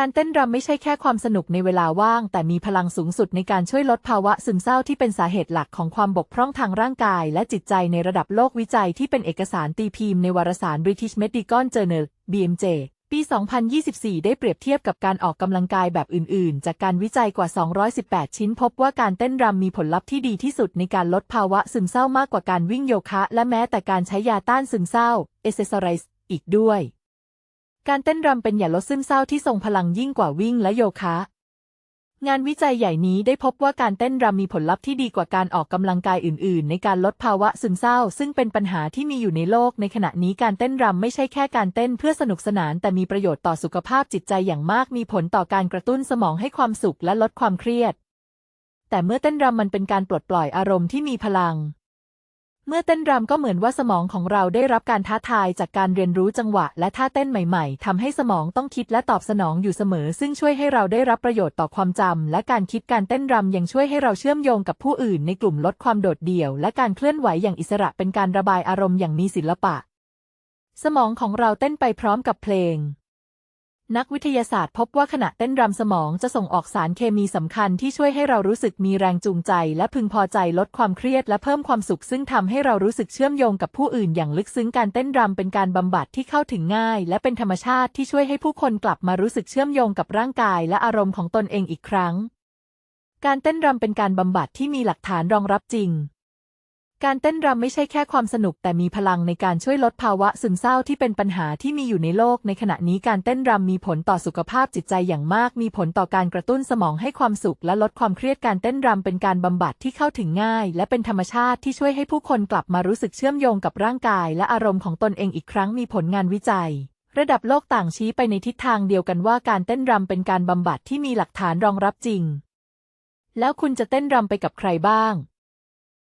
การเต้นรำไม่ใช่แค่ความสนุกในเวลาว่าง แต่มีพลังสูงสุดในการช่วยลดภาวะซึมเศร้าที่เป็นสาเหตุหลักของความบกพร่องทางร่างกาย และจิตใจในระดับโลกวิจัยที่เป็นเอกสารตีพิมพ์ในวารสาร British Medical Journal BMJ ปี 2024 ได้เปรียบเทียบกับการออกกำลังกายแบบอื่น ๆ จากการวิจัยกว่า 218 ชิ้น พบว่าการเต้นรำมีผลลัพธ์ที่ดีที่สุดในการลดภาวะซึมเศร้ามากกว่าการวิ่งโยคะ และแม้แต่การใช้ยาต้านซึมเศร้า e x c e s s o r i z e อีกด้วย การเต้นรำเป็นอยาลดซึมเศร้าที่ทรงพลังยิ่งกว่าวิ่งและโยคะ งานวิจัยใหญ่นี้ได้พบว่าการเต้นรำมีผลลัพธ์ที่ดีกว่าการออกกำลังกายอื่น ๆ ในการลดภาวะซึมเศร้า ซึ่งเป็นปัญหาที่มีอยู่ในโลก ในขณะนี้การเต้นรำไม่ใช่แค่การเต้นเพื่อสนุกสนาน แต่มีประโยชน์ต่อสุขภาพจิตใจอย่างมาก มีผลต่อการกระตุ้นสมองให้ความสุขและลดความเครียด แต่เมื่อเต้นรำมันเป็นการปลดปล่อยอารมณ์ที่มีพลัง เมื่อเต้นรำก็เหมือนว่าสมองของเราได้รับการท้าทายจากการเรียนรู้จังหวะ และท่าเต้นใหม่ ๆทำให้สมองต้องคิดและตอบสนองอยู่เสมอ ซึ่งช่วยให้เราได้รับประโยชน์ต่อความจำและการคิดการเต้นรำยังช่วยให้เราเชื่อมโยงกับผู้อื่นในกลุ่มลดความโดดเดี่ยว และการเคลื่อนไหวอย่างอิสระเป็นการระบายอารมณ์อย่างมีศิลปะ สมองของเราเต้นไปพร้อมกับเพลง นักวิทยาศาสตร์พบว่าขณะเต้นรำสมองจะส่งออกสารเคมีสำคัญที่ช่วยให้เรารู้สึกมีแรงจูงใจ และพึงพอใจลดความเครียดและเพิ่มความสุข ซึ่งทำให้เรารู้สึกเชื่อมโยงกับผู้อื่นอย่างลึกซึ้งการเต้นรำเป็นการบำบัดที่เข้าถึงง่าย และเป็นธรรมชาติที่ช่วยให้ผู้คนกลับมารู้สึกเชื่อมโยงกับร่างกายและอารมณ์ของตนเองอีกครั้ง การเต้นรำเป็นการบำบัดที่มีหลักฐานรองรับจริง การเต้นรำไม่ใช่แค่ความสนุกแต่มีพลังในการช่วยลดภาวะซึมเศร้าที่เป็นปัญหาที่มีอยู่ในโลก ในขณะนี้การเต้นรำมีผลต่อสุขภาพจิตใจอย่างมาก มีผลต่อการกระตุ้นสมองให้ความสุขและลดความเครียดการเต้นรำเป็นการบำบัดที่เข้าถึงง่าย และเป็นธรรมชาติที่ช่วยให้ผู้คนกลับมารู้สึกเชื่อมโยงกับร่างกาย และอารมณ์ของตนเองอีกครั้งมีผลงานวิจัยระดับโลกต่างชี้ไปในทิศทางเดียวกันว่าการเต้นรำเป็นการบำบัดที่มีหลักฐานรองรับจริง แล้วคุณจะเต้นรำไปกับใครบ้าง